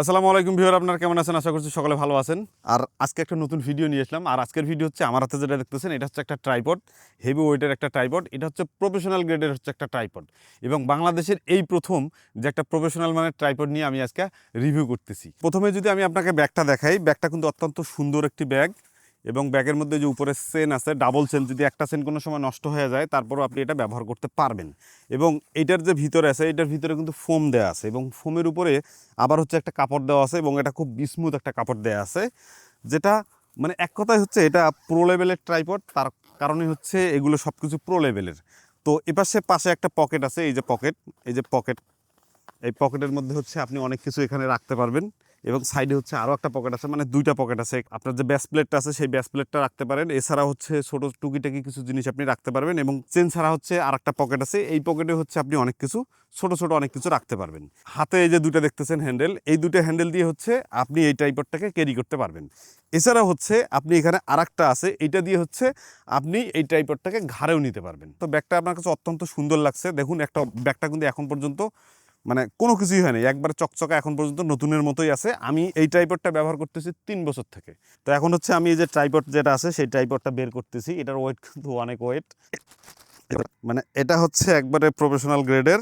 আসসালামু আলাইকুম ভিউয়ার, আপনার কেমন আছেন? আশা করছি সকলে ভালো আছেন। আর আজকে একটা নতুন ভিডিও নিয়ে আসলাম। আর আজকের ভিডিও হচ্ছে আমার হাতে যেটা দেখতেছেন, এটা হচ্ছে একটা ট্রাইপড হেভি ওয়েটের একটা ট্রাইপড এটা হচ্ছে প্রফেশনাল গ্রেডের হচ্ছে একটা ট্রাইপড এবং বাংলাদেশের এই প্রথম যে একটা প্রফেশনাল মানের ট্রাইপড নিয়ে আমি আজকে রিভিউ করতেছি। প্রথমে যদি আমি আপনাকে ব্যাগটা দেখাই, ব্যাগটা কিন্তু অত্যন্ত সুন্দর একটি ব্যাগ। এবং ব্যাগের মধ্যে যে উপরে চেন আছে ডাবল চেন যদি একটা চেন কোনো সময় নষ্ট হয়ে যায়, তারপরও আপনি এটা ব্যবহার করতে পারবেন। এবং এটার যে ভিতরে আছে, এটার ভিতরে কিন্তু ফোম দেওয়া আছে এবং ফোমের উপরে আবার হচ্ছে একটা কাপড় দেওয়া আছে এবং এটা খুব স্মুথ একটা কাপড় দেওয়া আছে, যেটা মানে এক কথায় হচ্ছে এটা প্রো লেভেলের ট্রাইপড তার কারণে হচ্ছে এগুলো সব কিছু প্রো লেভেলের তো এপাশে পাশে একটা পকেট আছে, এই যে পকেট এই যে পকেট এই পকেটের মধ্যে হচ্ছে আপনি অনেক কিছু এখানে রাখতে পারবেন। এবং সাইডে হচ্ছে আরও একটা পকেট আছে মানে দুইটা পকেট আছে। আপনার যে ব্যাস প্লেটটা আছে, সেই ব্যাস প্লেটটা রাখতে পারেন। এছাড়া হচ্ছে ছোটো টুকিটাকি কিছু জিনিস আপনি রাখতে পারবেন এবং চেন ছাড়া হচ্ছে আর একটা পকেট আছে। এই পকেটে হচ্ছে আপনি অনেক কিছু, ছোট ছোট অনেক কিছু রাখতে পারবেন। হাতে এই যে দুটো দেখতেছেন হ্যান্ডেল এই দুটো হ্যান্ডেল দিয়ে হচ্ছে আপনি এই টাইপরটাকে ক্যারি করতে পারবেন। এছাড়া হচ্ছে আপনি এখানে আর আছে এইটা দিয়ে হচ্ছে আপনি এই টাইপরটাকে ঘাড়েও নিতে পারবেন। তো ব্যাগটা আপনার কাছে অত্যন্ত সুন্দর লাগছে। দেখুন, একটা ব্যাগটা কিন্তু এখন পর্যন্ত মানে কোনো কিছুই হয়নি। একবার চকচকা এখন পর্যন্ত নতুনের মতোই আছে। আমি এই ট্রাইপডটা ব্যবহার করতেছি তিন বছর থেকে। তো এখন হচ্ছে আমি এই যে ট্রাইপড যেটা আছে, সেই ট্রাইপডটা বের করতেছি। এটার ওয়েট কিন্তু অনেক ওয়েট মানে এটা হচ্ছে একবারে প্রফেশনাল গ্রেডের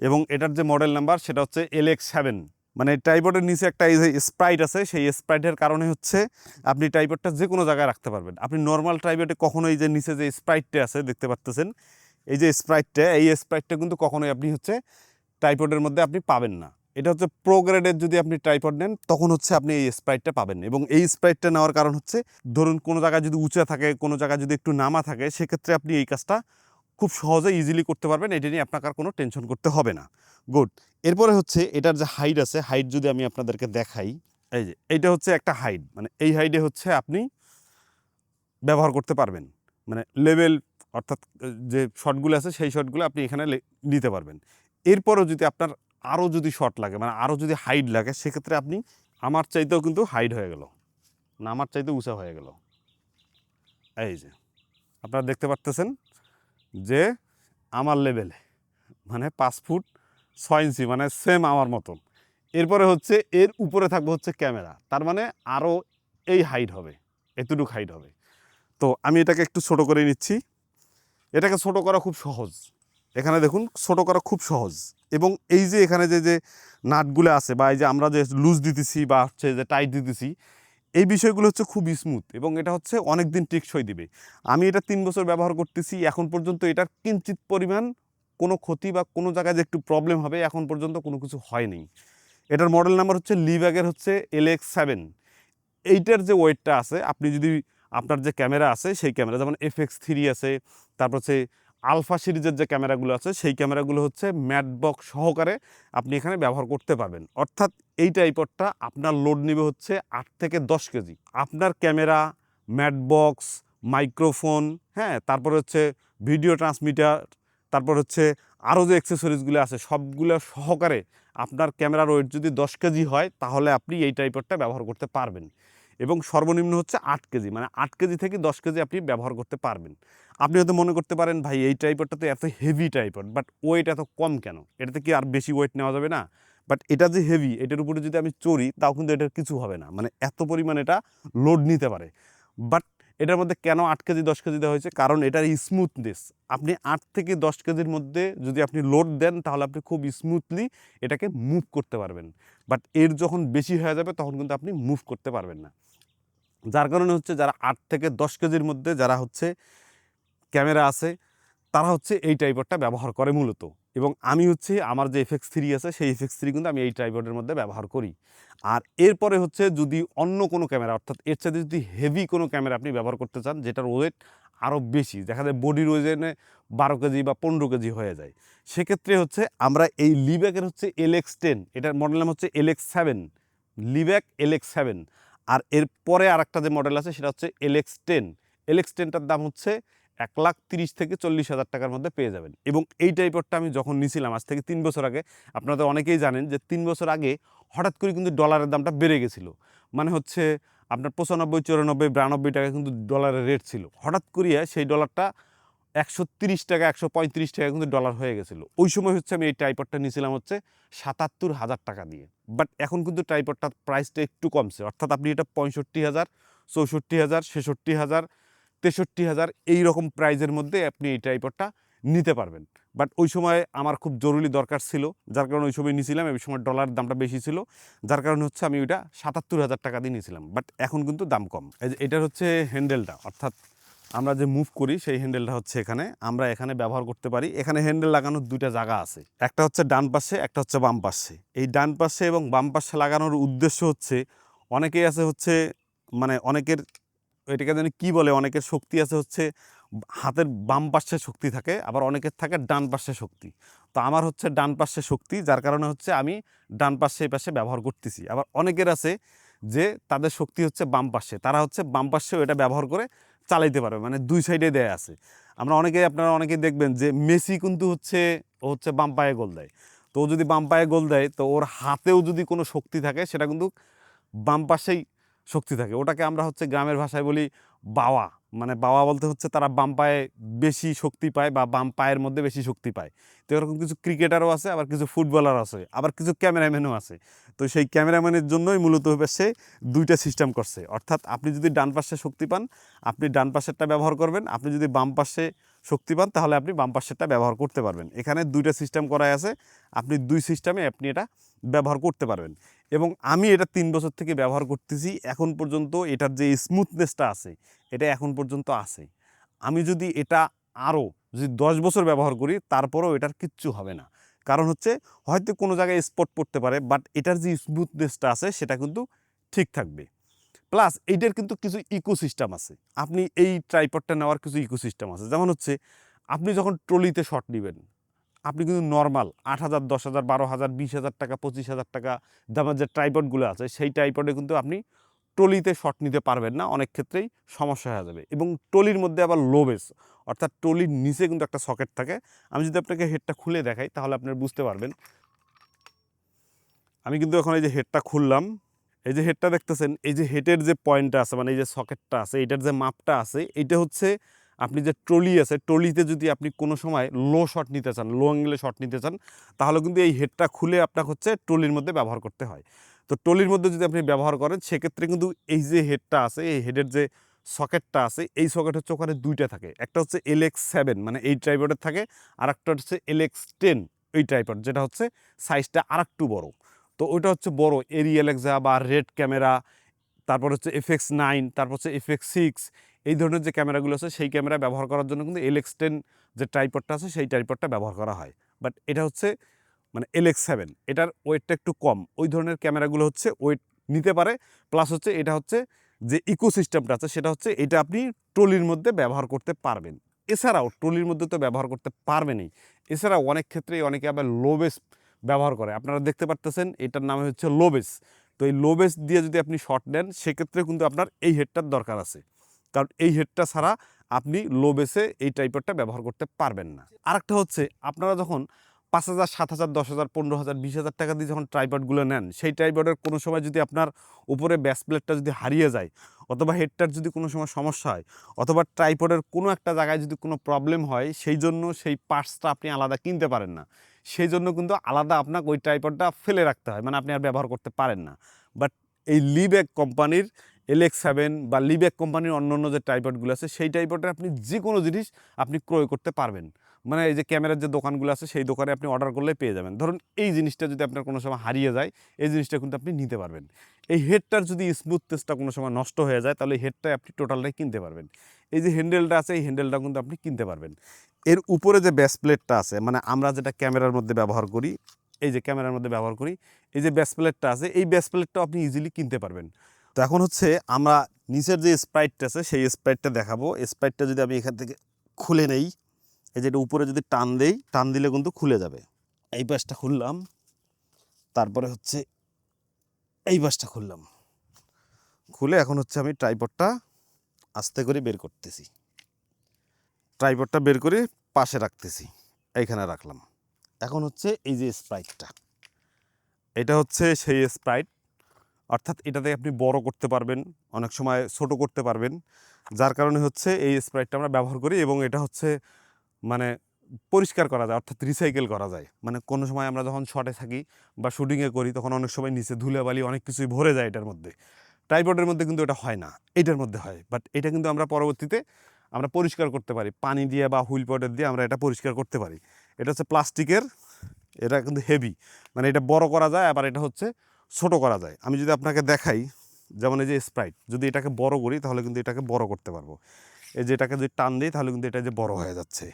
এবং এটার যে মডেল নাম্বার সেটা হচ্ছে এল এক্স সেভেন মানে ট্রাইপডের নিচে একটা এই যে স্প্রাইট আছে, সেই স্প্রাইটের কারণে হচ্ছে আপনি ট্রাইপডটা যে কোনো জায়গায় রাখতে পারবেন। আপনি নর্মাল ট্রাইপডে এই যে নিচে যে স্প্রাইটটা আছে, দেখতে পাচ্তেছেন এই যে স্প্রাইটটা এই স্প্রাইটটা কিন্তু কখনোই আপনি হচ্ছে ট্রাইপডের মধ্যে আপনি পাবেন না। এটা হচ্ছে প্রো গ্রেডের যদি আপনি ট্রাইপড নেন, তখন হচ্ছে আপনি এই স্প্রাইটটা পাবেন। এবং এই স্প্রাইটটা নেওয়ার কারণ হচ্ছে, ধরুন কোনো জায়গায় যদি উঁচা থাকে, কোনো জায়গায় যদি একটু নামা থাকে, সেক্ষেত্রে আপনি এই কাজটা খুব সহজে ইজিলি করতে পারবেন। এটা নিয়ে আপনাকে আর কোনো টেনশন করতে হবে না। গুড এরপরে হচ্ছে এটার যে হাইট আছে হাইট যদি আমি আপনাদেরকে দেখাই, এই যে, এইটা হচ্ছে একটা হাইট মানে এই হাইটে হচ্ছে আপনি ব্যবহার করতে পারবেন। মানে লেভেল অর্থাৎ, যে শটগুলো আছে, সেই শটগুলো আপনি এখানে নিতে পারবেন। এরপরও যদি আপনার আরও যদি শর্ট লাগে মানে আরও যদি হাইট লাগে, সেক্ষেত্রে আপনি আমার চাইতেও কিন্তু হাইট হয়ে গেল। না, আমার চাইতে উঁচা হয়ে গেল। এই যে, আপনারা দেখতে পারতেছেন যে আমার লেভেলে মানে পাঁচ ফুট ছয় ইঞ্চি মানে সেম আমার মতন। এরপরে হচ্ছে, এর উপরে থাকবে হচ্ছে ক্যামেরা তার মানে আরও এই হাইট হবে, এতটুকু হাইট হবে। তো আমি এটাকে একটু ছোট করে নিচ্ছি। এটাকে ছোট করা খুব সহজ। এখানে দেখুন ছোট করা খুব সহজ। এবং এই যে এখানে যে যে নাটগুলো আছে বা এই যে আমরা যে লুজ দিতেছি বা হচ্ছে যে টাইট দিতেছি, এই বিষয়গুলো হচ্ছে খুব স্মুথ এবং এটা হচ্ছে অনেক দিন টেকসই দিবে। আমি এটা তিন বছর ব্যবহার করতেছি, এখন পর্যন্ত এটার কিঞ্চিত পরিমাণ কোনো ক্ষতি বা কোনো জায়গায় যে একটু প্রবলেম হবে, এখন পর্যন্ত কোনো কিছু হয়নি। এটার মডেল নাম্বার হচ্ছে লিব্যাগের হচ্ছে এল এক্স সেভেন এইটার যে ওয়েটটা আছে, আপনি যদি আপনার যে ক্যামেরা আছে, সেই ক্যামেরা যেমন এফ এক্স থ্রি আছে, তারপর হচ্ছে আলফা সিরিজের যে ক্যামেরাগুলো আছে, সেই ক্যামেরাগুলো হচ্ছে ম্যাট বক্স সহকারে আপনি এখানে ব্যবহার করতে পারবেন। অর্থাৎ এই টাইপরটা আপনার লোড নেবে হচ্ছে আট থেকে দশ কেজি। আপনার ক্যামেরা ম্যাট বক্স মাইক্রোফোন হ্যাঁ তারপর হচ্ছে ভিডিও ট্রান্সমিটার, তারপর হচ্ছে আরও যে অ্যাক্সেসরিজগুলো আছে, সবগুলো সহকারে আপনার ক্যামেরার ওয়েট যদি দশ কেজি হয়, তাহলে আপনি এই টাইপরটা ব্যবহার করতে পারবেন। এবং সর্বনিম্ন হচ্ছে আট কেজি। মানে আট কেজি থেকে দশ কেজি আপনি ব্যবহার করতে পারবেন। আপনি হয়তো মনে করতে পারেন, ভাই, এই টাইপরটা তো এত হেভি টাইপর বাট ওয়েট এত কম কেন? এটাতে কি আর বেশি ওয়েট নেওয়া যাবে না? বাট এটা যে হেভি এটার উপরে যদি আমি চড়ি, তাও কিন্তু এটার কিছু হবে না। মানে এত পরিমাণ এটা লোড নিতে পারে। বাট এটার মধ্যে কেন আট কেজি, দশ কেজি দেওয়া হয়েছে? কারণ এটার স্মুথনেস আপনি আট থেকে দশ কেজির মধ্যে যদি আপনি লোড দেন, তাহলে আপনি খুব স্মুথলি এটাকে মুভ করতে পারবেন। বাট এর যখন বেশি হয়ে যাবে, তখন কিন্তু আপনি মুভ করতে পারবেন না। যার কারণে হচ্ছে যারা আট থেকে দশ কেজির মধ্যে যারা হচ্ছে ক্যামেরা আছে, তারা হচ্ছে এই টাইপরটা ব্যবহার করে মূলত। এবং আমি হচ্ছে আমার যে এফএক্স থ্রি আছে, সেই এফএক্স থ্রি কিন্তু আমি এই টাইপরের মধ্যে ব্যবহার করি। আর এরপরে হচ্ছে যদি অন্য কোনো ক্যামেরা, অর্থাৎ এর সাথে যদি হেভি কোনো ক্যামেরা আপনি ব্যবহার করতে চান, যেটার ওয়েট আরও বেশি, দেখা যায় বডির ওজনে বারো কেজি বা পনেরো কেজি হয়ে যায়, সেক্ষেত্রে হচ্ছে আমরা এই লিব্যাকের হচ্ছে এল এক্স টেন এটার মডেল নাম হচ্ছে এল এক্স সেভেন লিব্যাক এল এক্স সেভেন আর এরপরে আর একটা যে মডেল আছে সেটা হচ্ছে L X ten L X টেনটার দাম হচ্ছে এক লাখ তিরিশ থেকে চল্লিশ হাজার টাকার মধ্যে পেয়ে যাবেন। এবং এই টাইপরটা আমি যখন নিয়েছিলাম আজ থেকে তিন বছর আগে, আপনারা অনেকেই জানেন যে তিন বছর আগে হঠাৎ করে কিন্তু ডলারের দামটা বেড়ে গেছিল। মানে হচ্ছে আপনার পঁচানব্বই, চুরানব্বই, বিরানব্বই টাকা কিন্তু ডলারের রেট ছিল। হঠাৎ করিয়া সেই ডলারটা একশো তিরিশ টাকা, একশো পঁয়ত্রিশ টাকা কিন্তু ডলার হয়ে গেছিল। ওই সময় হচ্ছে আমি এই টাইপরটা নিয়েছিলাম হচ্ছে সাতাত্তর হাজার টাকা দিয়ে। বাট এখন কিন্তু ট্রাইপডটার প্রাইসটা একটু কমছে। অর্থাৎ আপনি এটা পঁয়ষট্টি হাজার, চৌষট্টি হাজার, ছেষট্টি হাজার, তেষট্টি হাজার এই রকম প্রাইজের মধ্যে আপনি এই ট্রাইপডটা নিতে পারবেন। বাট ওই সময় আমার খুব জরুরি দরকার ছিল, যার কারণে ওই সময় নিয়েছিলাম, এই সময় ডলার দামটা বেশি ছিল, যার কারণে হচ্ছে আমি ওইটা সাতাত্তর হাজার টাকা দিয়ে নিয়েছিলাম। বাট এখন কিন্তু দাম কম। এটার হচ্ছে হ্যান্ডেলটা অর্থাৎ আমরা যে মুভ করি, সেই হ্যান্ডেলটা হচ্ছে এখানে। আমরা এখানে ব্যবহার করতে পারি। এখানে হ্যান্ডেল লাগানোর দুইটা জায়গা আছে। একটা হচ্ছে ডান পাশে, একটা হচ্ছে বাম পাশে। এই ডান পাশে এবং বাম পাশে লাগানোর উদ্দেশ্য হচ্ছে, অনেকেই আছে হচ্ছে মানে অনেকের, এটাকে যেন কী বলে, অনেকের শক্তি আছে হচ্ছে, হাতের বাম পাশে শক্তি থাকে, আবার অনেকের থাকে ডান পাশে শক্তি। তো আমার হচ্ছে ডান পাশে শক্তি, যার কারণে হচ্ছে আমি ডান পাশে, এই পাশে ব্যবহার করতেছি। আবার অনেকের আছে যে তাদের শক্তি হচ্ছে বাম পাশে। তারা হচ্ছে বাম পাশেও এটা ব্যবহার করে চালাইতে পারবে মানে দুই সাইডে দেয়া আছে। আমরা অনেকে আপনারা অনেকে দেখবেন যে মেসি কিন্তু হচ্ছে, ও হচ্ছে বাম পায়ে গোল দেয়। তো ও যদি বাম পায়ে গোল দেয়, তো ওর হাতেও যদি কোনো শক্তি থাকে, সেটা কিন্তু বাম পাশেই শক্তি থাকে। ওটাকে আমরা হচ্ছে গ্রামের ভাষায় বলি বাওয়া। মানে বাবা বলতে হচ্ছে তারা বাম পায়ে বেশি শক্তি পায় বা বাম পায়ের মধ্যে বেশি শক্তি পায়। তো এরকম কিছু ক্রিকেটারও আছে, আবার কিছু ফুটবলার আছে, আবার কিছু ক্যামেরাম্যানও আছে। তো সেই ক্যামেরাম্যানের জন্যই মূলত সে দুইটা সিস্টেম করছে। অর্থাৎ আপনি যদি ডান পাশে শক্তি পান, আপনি ডান পাশেরটা ব্যবহার করবেন, আপনি যদি বাম পাশে শক্তি পান, তাহলে আপনি বাম পাশেরটা ব্যবহার করতে পারবেন। এখানে দুইটা সিস্টেম করাই আছে, আপনি দুই সিস্টেমে আপনি এটা ব্যবহার করতে পারবেন। এবং আমি এটা তিন বছর থেকে ব্যবহার করতেছি, এখন পর্যন্ত এটার যে স্মুথনেসটা আছে, এটা এখন পর্যন্ত আছে। আমি যদি এটা আরও, যদি দশ বছর ব্যবহার করি, তারপরেও এটার কিচ্ছু হবে না। কারণ হচ্ছে, হয়তো কোনো জায়গায় স্পট পড়তে পারে বাট এটার যে স্মুথনেসটা আছে, সেটা কিন্তু ঠিক থাকবে। প্লাস এইটার কিন্তু কিছু ইকোসিস্টেম আছে। আপনি এই ট্রাইপডটা নেওয়ার কিছু ইকোসিস্টেম আছে। যেমন হচ্ছে, আপনি যখন ট্রলিতে শট নেবেন, আপনি কিন্তু নর্মাল আট হাজার, দশ হাজার, বারো হাজার, বিশ হাজার টাকা, পঁচিশ হাজার টাকা দামের যে ট্রাইপডগুলো আছে, সেই ট্রাইপডে কিন্তু আপনি ট্রলিতে শট নিতে পারবেন না। অনেক ক্ষেত্রেই সমস্যা হয়ে যাবে। এবং ট্রলির মধ্যে আবার লো বেস অর্থাৎ ট্রলির নিচে কিন্তু একটা সকেট থাকে। আমি যদি আপনাকে হেডটা খুলে দেখাই, তাহলে আপনারা বুঝতে পারবেন। আমি কিন্তু এখন এই যে হেডটা খুললাম এই যে হেডটা দেখতেছেন, এই যে হেডের যে পয়েন্টটা আছে মানে এই যে সকেটটা আছে এইটার যে মাপটা আছে এইটা হচ্ছে আপনি যে ট্রলি আছে ট্রলিতে যদি আপনি কোনো সময় লো শট নিতে চান লো অ্যাঙ্গেলে শট নিতে চান, তাহলে কিন্তু এই হেডটা খুলে আপনাকে হচ্ছে ট্রলির মধ্যে ব্যবহার করতে হয়। তো ট্রলির মধ্যে যদি আপনি ব্যবহার করেন, সেক্ষেত্রে কিন্তু এই যে হেডটা আছে, এই হেডের যে সকেটটা আছে, এই সকেট হচ্ছে ওখানে দুইটা থাকে। একটা হচ্ছে এল এক্স সেভেন মানে এই ট্রাইপডের থাকে আর একটা হচ্ছে এল এক্স টেন এই ট্রাইপড যেটা হচ্ছে সাইজটা আর একটু বড়ো। তো ওইটা হচ্ছে বড় এরি এলেক্সা বা রেড ক্যামেরা তারপর হচ্ছে এফএক্স নাইন তারপর হচ্ছে এফএক্স সিক্স এই ধরনের যে ক্যামেরাগুলো আছে, সেই ক্যামেরা ব্যবহার করার জন্য কিন্তু এলএক্স টেন যে ট্রাইপডটা আছে, সেই ট্রাইপডটা ব্যবহার করা হয়। বাট এটা হচ্ছে মানে এলএক্স সেভেন এটার ওয়েটটা একটু কম। ওই ধরনের ক্যামেরাগুলো হচ্ছে ওয়েট নিতে পারে প্লাস হচ্ছে এটা হচ্ছে যে ইকোসিস্টেমটা আছে, সেটা হচ্ছে এটা আপনি ট্রলির মধ্যে ব্যবহার করতে পারবেন। এছাড়াও ট্রলির মধ্যে তো ব্যবহার করতে পারবেনই। এছাড়াও অনেক ক্ষেত্রেই অনেকে আবার লোবেস ব্যবহার করে। আপনারা দেখতে পারতেছেন, এটার নামে হচ্ছে লোবেস তো এই লোবেস দিয়ে যদি আপনি শর্ট নেন, সেক্ষেত্রে কিন্তু আপনার এই হেডটার দরকার আছে। কারণ এই হেডটা ছাড়া আপনি লোবেসে এই টাইপেরটা ব্যবহার করতে পারবেন না। আরেকটা হচ্ছে, আপনারা যখন পাঁচ হাজার, সাত হাজার, দশ হাজার, পনেরো হাজার, বিশ হাজার টাকা দিয়ে যখন ট্রাইপডগুলো নেন, সেই ট্রাইপডের কোনো সময় যদি আপনার উপরে ব্যাস প্লেটটা যদি হারিয়ে যায়, অথবা হেডটার যদি কোনো সময় সমস্যা হয়, অথবা ট্রাইপডের কোনো একটা জায়গায় যদি কোনো প্রবলেম হয়, সেই জন্য সেই পার্টসটা আপনি আলাদা কিনতে পারেন না। সেই জন্য কিন্তু আলাদা আপনাকে ওই ট্রাইপডটা ফেলে রাখতে হয়। মানে আপনি আর ব্যবহার করতে পারেন না। বাট এই লিব্যাক কোম্পানির এলএক্স সেভেন বা লিব্যাক কোম্পানির অন্য অন্য যে ট্রাইপডগুলো আছে, সেই ট্রাইপডটা আপনি যে কোনো জিনিস আপনি ক্রয় করতে পারবেন। মানে এই যে ক্যামেরার যে দোকানগুলো আছে, সেই দোকানে আপনি অর্ডার করলে পেয়ে যাবেন। ধরুন এই জিনিসটা যদি আপনার কোনো সময় হারিয়ে যায়, এই জিনিসটা কিন্তু আপনি নিতে পারবেন। এই হেডটার যদি স্মুথ স্মুথনেসটা কোনো সময় নষ্ট হয়ে যায়, তাহলে হেডটাই আপনি টোটালটাই কিনতে পারবেন। এই যে হ্যান্ডেলটা আছে, এই হ্যান্ডেলটা কিন্তু আপনি কিনতে পারবেন। এর উপরে যে ব্যাস প্লেটটা আছে মানে আমরা যেটা ক্যামেরার মধ্যে ব্যবহার করি, এই যে ক্যামেরার মধ্যে ব্যবহার করি, এই যে ব্যাস প্লেটটা আছে, এই ব্যাস প্লেটটাও আপনি ইজিলি কিনতে পারবেন। তো এখন হচ্ছে আমরা নিচের যে স্প্রাইটটা আছে, সেই স্প্রাইটটা দেখাবো। স্প্রাইটটা যদি আমি এখান থেকে খুলে নেই এই যেটা উপরে যদি টান দেই, টান দিলে কিন্তু খুলে যাবে। এই পাশটা খুললাম, তারপরে হচ্ছে এই পাশটা খুললাম। খুলে এখন হচ্ছে আমি ট্রাইপডটা আস্তে করে বের করতেছি। ট্রাইপডটা বের করে পাশে রাখতেছি, এইখানে রাখলাম। এখন হচ্ছে এই যে স্প্রাইটটা, এটা হচ্ছে সেই স্প্রাইট। অর্থাৎ এটাতে আপনি বড় করতে পারবেন, অনেক সময় ছোট করতে পারবেন। যার কারণে হচ্ছে এই স্প্রাইটটা আমরা ব্যবহার করি এবং এটা হচ্ছে মানে পরিষ্কার করা যায়, অর্থাৎ রিসাইকেল করা যায়। মানে কোনো সময় আমরা যখন শটে থাকি বা শুটিংয়ে করি, তখন অনেক সময় নিচে ধুলাবালি, অনেক কিছুই ভরে যায় এটার মধ্যে। ট্রাইপডের মধ্যে কিন্তু এটা হয় না, এটার মধ্যে হয়। বাট এটা কিন্তু আমরা পরবর্তীতে আমরা পরিষ্কার করতে পারি। পানি দিয়ে বা হুইল পাউডার দিয়ে আমরা এটা পরিষ্কার করতে পারি। এটা হচ্ছে প্লাস্টিকের, এটা কিন্তু হেভি মানে এটা বড় করা যায়, আবার এটা হচ্ছে ছোট করা যায়। আমি যদি আপনাকে দেখাই, যেমন এই যে স্প্রাইট যদি এটাকে বড় করি, তাহলে কিন্তু এটাকে বড় করতে পারব। এই যে এটাকে যদি টান দিই, তাহলে কিন্তু এটা যে বড় হয়ে যাচ্ছে।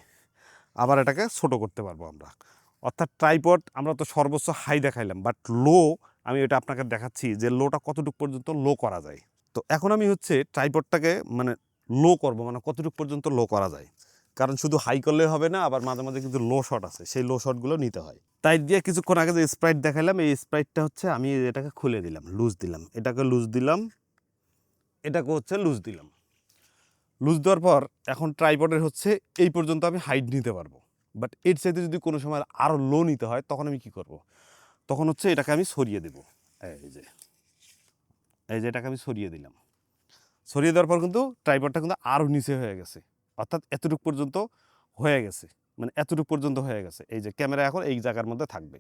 আবার এটাকে ছোট করতে পারব আমরা। অর্থাৎ ট্রাইপড আমরা তো সর্বোচ্চ হাই দেখাইলাম বাট লো আমি এটা আপনাকে দেখাচ্ছি যে লোটা কতটুকু পর্যন্ত লো করা যায়। তো এখন আমি হচ্ছে ট্রাইপডটাকে মানে লো করব মানে কতটুকু পর্যন্ত লো করা যায়। কারণ শুধু হাই করলে হবে না, আবার মাঝে মাঝে কিন্তু লো শট আছে, সেই লো শটগুলো নিতে হয়। তাই দিয়ে কিছুক্ষণ আগে যে স্প্রাইট দেখাইলাম, এই স্প্রাইটটা হচ্ছে আমি এটাকে খুলে দিলাম লুজ দিলাম। এটাকে লুজ দিলাম, এটাকে হচ্ছে লুজ দিলাম। লুজ দেওয়ার পর এখন ট্রাইপডের হচ্ছে এই পর্যন্ত আমি হাইট নিতে পারব। বাট এর চাইতে যদি কোনো সময় আরও লো নিতে হয়, তখন আমি কি করব। তখন হচ্ছে এটাকে আমি সরিয়ে দেব। এই যে এই যে এটাকে আমি সরিয়ে দিলাম। সরিয়ে দেওয়ার পর কিন্তু ট্রাইপডটা কিন্তু আরও নিচে হয়ে গেছে। অর্থাৎ এতটুকু পর্যন্ত হয়ে গেছে। মানে এতটুকু পর্যন্ত হয়ে গেছে। এই যে ক্যামেরা এখন এই জায়গার মধ্যে থাকবে।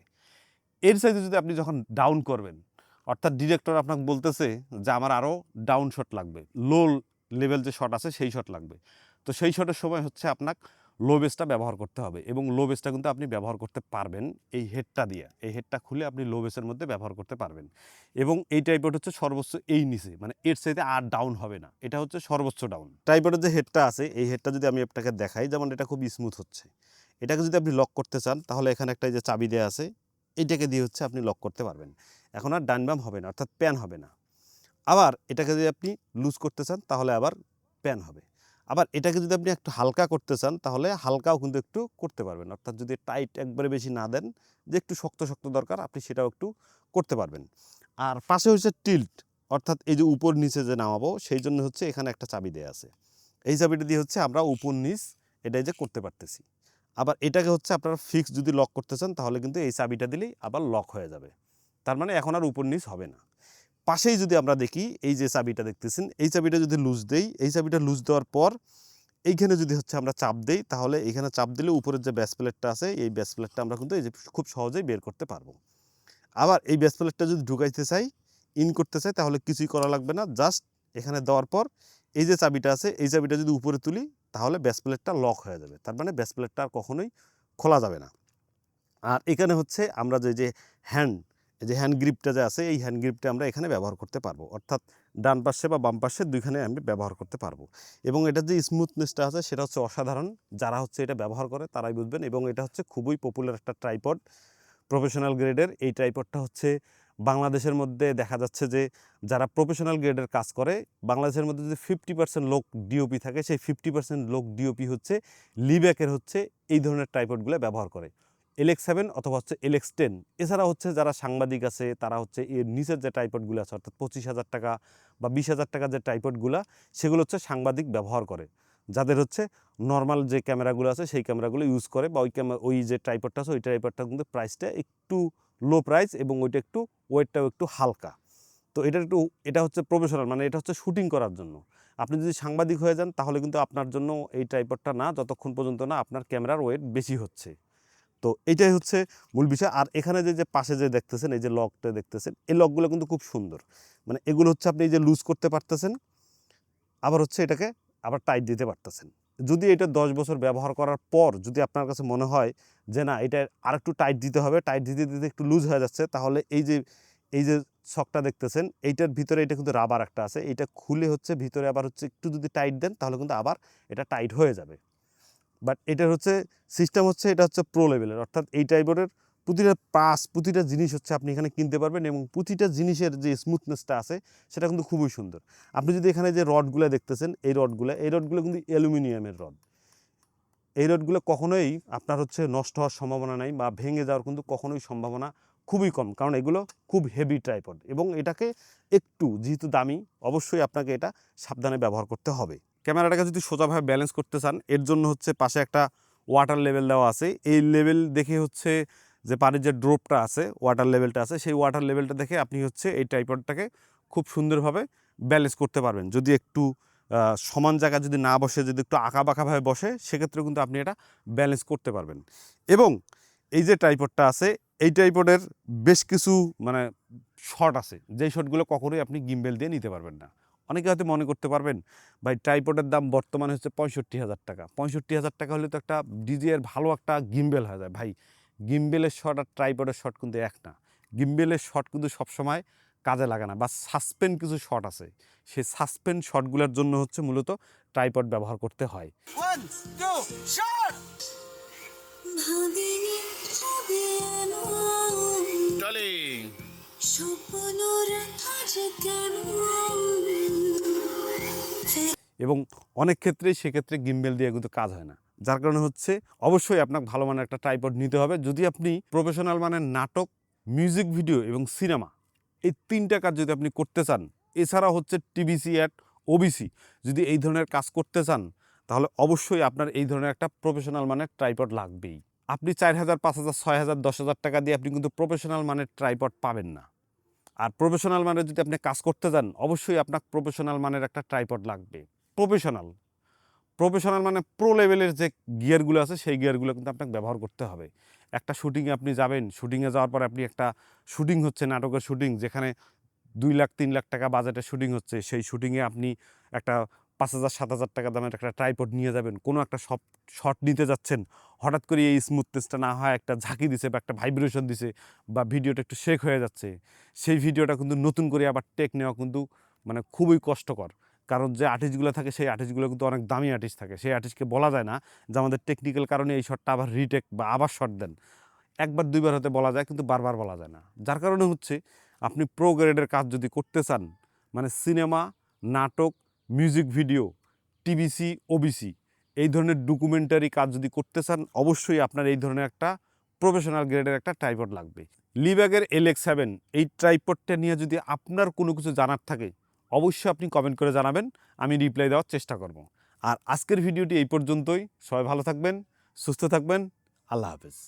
এর সাইজে যদি আপনি যখন ডাউন করবেন, অর্থাৎ ডিরেক্টর আপনাকে বলতেছে যে আমার আরও ডাউন শট লাগবে লো লেভেল যে শট আছে, সেই শট লাগবে। তো সেই শটের সময় হচ্ছে আপনার লো বেসটা ব্যবহার করতে হবে এবং লো বেসটা কিন্তু আপনি ব্যবহার করতে পারবেন এই হেডটা দিয়ে। এই হেডটা খুলে আপনি লো বেসের মধ্যে ব্যবহার করতে পারবেন। এবং এই টাইপের হচ্ছে সর্বোচ্চ এই নিচে মানে এর চাইতে আর ডাউন হবে না। এটা হচ্ছে সর্বোচ্চ ডাউন টাইপের যে হেডটা আছে, এই হেডটা যদি আমি আপনাকে দেখাই, যেমন এটা খুব স্মুথ হচ্ছে। এটাকে যদি আপনি লক করতে চান, তাহলে এখানে একটা যে চাবি দেওয়া আছে এইটাকে দিয়ে হচ্ছে আপনি লক করতে পারবেন। এখন আর ডান বাম হবে না, অর্থাৎ প্যান হবে না। আবার এটাকে যদি আপনি লুজ করতে চান, তাহলে আবার প্যান হবে। আবার এটাকে যদি আপনি একটু হালকা করতে চান, তাহলে হালকাও কিন্তু একটু করতে পারবেন। অর্থাৎ যদি টাইট একবারে বেশি না দেন, যে একটু শক্ত শক্ত দরকার, আপনি সেটাও একটু করতে পারবেন। আর পাশে হচ্ছে টিল্ট অর্থাৎ এই যে উপর নিচে যে নামাবো, সেই জন্য হচ্ছে এখানে একটা চাবি দেওয়া আছে। এই চাবিটা দিয়ে হচ্ছে আমরা উপর নিচ এটাই যে করতে পারতেছি। আবার এটাকে হচ্ছে আপনারা ফিক্স যদি লক করতে চান, তাহলে কিন্তু এই চাবিটা দিলেই আবার লক হয়ে যাবে। তার মানে এখন আর উপর নিচ হবে না। পাশেই যদি আমরা দেখি, এই যে চাবিটা দেখতেছেন, এই চাবিটা যদি লুজ দেই, এই চাবিটা লুজ দেওয়ার পর এইখানে যদি হচ্ছে আমরা চাপ দেই, তাহলে এখানে চাপ দিলে উপরের যে ব্যাস প্লেটটা আছে, এই ব্যাস প্লেটটা আমরা কিন্তু এই যে খুব সহজেই বের করতে পারব। আবার এই ব্যাস প্লেটটা যদি ঢুকাইতে চাই, ইন করতে চাই, তাহলে কিছুই করা লাগবে না। জাস্ট এখানে দেওয়ার পর এই যে চাবিটা আছে, এই চাবিটা যদি উপরে তুলি, তাহলে ব্যাস প্লেটটা লক হয়ে যাবে। তার মানে ব্যাস প্লেটটা আর কখনোই খোলা যাবে না। আর এখানে হচ্ছে আমরা যে যে হ্যান্ড যে হ্যান্ড গ্রিপটা যে আছে, এই হ্যান্ড গ্রিপটা আমরা এখানে ব্যবহার করতে পারব। অর্থাৎ ডান পাশে বা বাম পাশে দুইখানে আমি ব্যবহার করতে পারব। এবং এটার যে স্মুথনেসটা আছে, সেটা হচ্ছে অসাধারণ। যারা হচ্ছে এটা ব্যবহার করে, তারাই বুঝবেন। এবং এটা হচ্ছে খুবই পপুলার একটা ট্রাইপড প্রফেশনাল গ্রেডের এই ট্রাইপডটা হচ্ছে বাংলাদেশের মধ্যে দেখা যাচ্ছে যে, যারা প্রফেশনাল গ্রেডের কাজ করে, বাংলাদেশের মধ্যে যদি ফিফটি পার্সেন্ট লোক ডিওপি থাকে, সেই ফিফটি পার্সেন্ট লোক ডিওপি হচ্ছে লিব্যাকের হচ্ছে এই ধরনের ট্রাইপডগুলো ব্যবহার করে। এলএক্স সেভেন অথবা হচ্ছে এলএক্স টেন এছাড়া হচ্ছে যারা সাংবাদিক আছে, তারা হচ্ছে এর নিচের যে টাইপডগুলো আছে, অর্থাৎ পঁচিশ হাজার টাকা বা বিশ হাজার টাকা যে টাইপডগুলো সেগুলো হচ্ছে সাংবাদিক ব্যবহার করে। যাদের হচ্ছে নর্মাল যে ক্যামেরাগুলো আছে, সেই ক্যামেরাগুলো ইউজ করে বা ওই ক্যামেরা ওই যে ট্রাইপডটা আছে, ওই ট্রাইপডটা কিন্তু প্রাইসটা একটু লো প্রাইস এবং ওইটা একটু ওয়েটটাও একটু হালকা। তো এটা একটু, এটা হচ্ছে প্রফেশনাল মানে এটা হচ্ছে শুটিং করার জন্য। আপনি যদি সাংবাদিক হয়ে যান, তাহলে কিন্তু আপনার জন্য এই ট্রাইপডটা না, যতক্ষণ পর্যন্ত না আপনার ক্যামেরার ওয়েট বেশি হচ্ছে। তো এইটাই হচ্ছে মূল বিষয়। আর এখানে যে যে পাশে যে দেখতেছেন, এই যে লকটা দেখতেছেন, এই লকগুলো কিন্তু খুব সুন্দর। মানে এগুলো হচ্ছে আপনি এই যে লুজ করতে পারতেছেন, আবার হচ্ছে এটাকে আবার টাইট দিতে পারতেছেন। যদি এটা দশ বছর ব্যবহার করার পর যদি আপনার কাছে মনে হয় যে, না, এটা আরেকটু টাইট দিতে হবে টাইট দিতে দিতে একটু লুজ হয়ে যাচ্ছে, তাহলে এই যে এই যে শকটা দেখতেছেন, এইটার ভিতরে এটা কিন্তু রাবার একটা আছে এটা খুলে হচ্ছে, ভিতরে আবার হচ্ছে একটু যদি টাইট দেন, তাহলে কিন্তু আবার এটা টাইট হয়ে যাবে। বাট এটার হচ্ছে সিস্টেম হচ্ছে, এটা হচ্ছে প্রো লেভেলের অর্থাৎ এই টাইপের প্রতিটা পাস প্রতিটা জিনিস হচ্ছে আপনি এখানে কিনতে পারবেন এবং প্রতিটা জিনিসের যে স্মুথনেসটা আছে, সেটা কিন্তু খুবই সুন্দর। আপনি যদি এখানে যে রডগুলো দেখতেছেন, এই রডগুলো এই রডগুলো কিন্তু অ্যালুমিনিয়ামের রড এই রডগুলো কখনোই আপনার হচ্ছে নষ্ট হওয়ার সম্ভাবনা নাই বা ভেঙে যাওয়ার কিন্তু কখনোই সম্ভাবনা খুবই কম, কারণ এগুলো খুব হেভি ট্রাইপড এবং এটাকে একটু, যেহেতু দামি, অবশ্যই আপনাকে এটা সাবধানে ব্যবহার করতে হবে। ক্যামেরাটাকে যদি সোজাভাবে ব্যালেন্স করতে চান, এর জন্য হচ্ছে পাশে একটা ওয়াটার লেভেল দেওয়া আছে। এই লেভেল দেখে হচ্ছে যে পানির যে ড্রোপটা আছে ওয়াটার লেভেলটা আছে, সেই ওয়াটার লেভেলটা দেখে আপনি হচ্ছে এই ট্রাইপডটাকে খুব সুন্দরভাবে ব্যালেন্স করতে পারবেন। যদি একটু সমান জায়গা যদি না বসে, যদি একটু আঁকা বাঁকাভাবে বসে সেক্ষেত্রে কিন্তু আপনি এটা ব্যালেন্স করতে পারবেন। এবং এই যে ট্রাইপডটা আছে, এই ট্রাইপডের বেশ কিছু মানে শট আছে, যেই শটগুলো কখনোই আপনি গিম্বেল দিয়ে নিতে পারবেন না। অনেকে হয়তো মনে করতে পারবেন ভাই ট্রাইপডের দাম বর্তমানে হচ্ছে পঁয়ষট্টি হাজার টাকা। পঁয়ষট্টি হাজার টাকা হলে তো একটা ডিজিএর ভালো একটা গিম্বেল হয়ে যায়। ভাই গিম্বেলের শট আর ট্রাইপডের শট কিন্তু এক না। গিম্বেলের শট কিন্তু সবসময় কাজে লাগে না বা সাসপেন্ড কিছু শট আছে। সেই সাসপেন্ড শটগুলোর জন্য হচ্ছে মূলত ট্রাইপড ব্যবহার করতে হয়। Darling. এবং অনেক ক্ষেত্রেই সেক্ষেত্রে গিম্বেল দিয়ে কিন্তু কাজ হয় না। যার কারণে হচ্ছে অবশ্যই আপনাকে ভালো মানের একটা ট্রাইপড নিতে হবে। যদি আপনি প্রফেশনাল মানের নাটক মিউজিক ভিডিও এবং সিনেমা এই তিনটা কাজ যদি আপনি করতে চান, এছাড়া হচ্ছে টিভিসি অ্যাট ওবিসি যদি এই ধরনের কাজ করতে চান, তাহলে অবশ্যই আপনার এই ধরনের একটা প্রফেশনাল মানের ট্রাইপড লাগবেই। আপনি চার হাজার, পাঁচ হাজার, ছয় হাজার, দশ হাজার টাকা দিয়ে আপনি কিন্তু প্রফেশনাল মানের ট্রাইপড পাবেন না। আর প্রফেশনাল মানে যদি আপনি কাজ করতে যান, অবশ্যই আপনার প্রফেশনাল মানের একটা ট্রাইপড লাগবে। প্রফেশনাল প্রফেশনাল মানে প্রো লেভেলের যে গিয়ারগুলো আছে, সেই গিয়ারগুলো কিন্তু আপনাকে ব্যবহার করতে হবে। একটা শুটিংয়ে আপনি যাবেন শুটিংয়ে যাওয়ার পর আপনি একটা শুটিং হচ্ছে, নাটকের শুটিং যেখানে দুই লাখ, তিন লাখ টাকা বাজেটের শুটিং হচ্ছে। সেই শুটিংয়ে আপনি একটা পাঁচ হাজার, সাত হাজার টাকা দামের একটা ট্রাইপড নিয়ে যাবেন। কোনো একটা সব শট নিতে যাচ্ছেন। হঠাৎ করে এই স্মুথনেসটা না হয়, একটা ঝাঁকি দিছে বা একটা ভাইব্রেশন দিছে বা ভিডিওটা একটু শেক হয়ে যাচ্ছে। সেই ভিডিওটা কিন্তু নতুন করে আবার টেক নেওয়া কিন্তু মানে খুবই কষ্টকর। কারণ যে আর্টিস্টগুলো থাকে, সেই আর্টিস্টগুলো কিন্তু অনেক দামি আর্টিস্ট থাকে। সেই আর্টিস্টকে বলা যায় না যে আমাদের টেকনিক্যাল কারণে এই শটটা আবার রিটেক বা আবার শট দেন। একবার, দুইবার হতে বলা যায়, কিন্তু বারবার বলা যায় না। যার কারণে হচ্ছে, আপনি প্রো গ্রেডের কাজ যদি করতে চান মানে সিনেমা নাটক মিউজিক ভিডিও, টিভিসি, ওবিসি এই ধরনের ডকুমেন্টারি কাজ যদি করতে চান, অবশ্যই আপনার এই ধরনের একটা প্রফেশনাল গ্রেডের একটা ট্রাইপড লাগবে। লিব্যাগের এল এক্স সেভেন এই ট্রাইপডটা নিয়ে যদি আপনার কোনো কিছু জানার থাকে, অবশ্যই আপনি কমেন্ট করে জানাবেন, আমি রিপ্লাই দেওয়ার চেষ্টা করব। আর আজকের ভিডিওটি এই পর্যন্তই। সবাই ভালো থাকবেন, সুস্থ থাকবেন। আল্লাহ হাফেজ।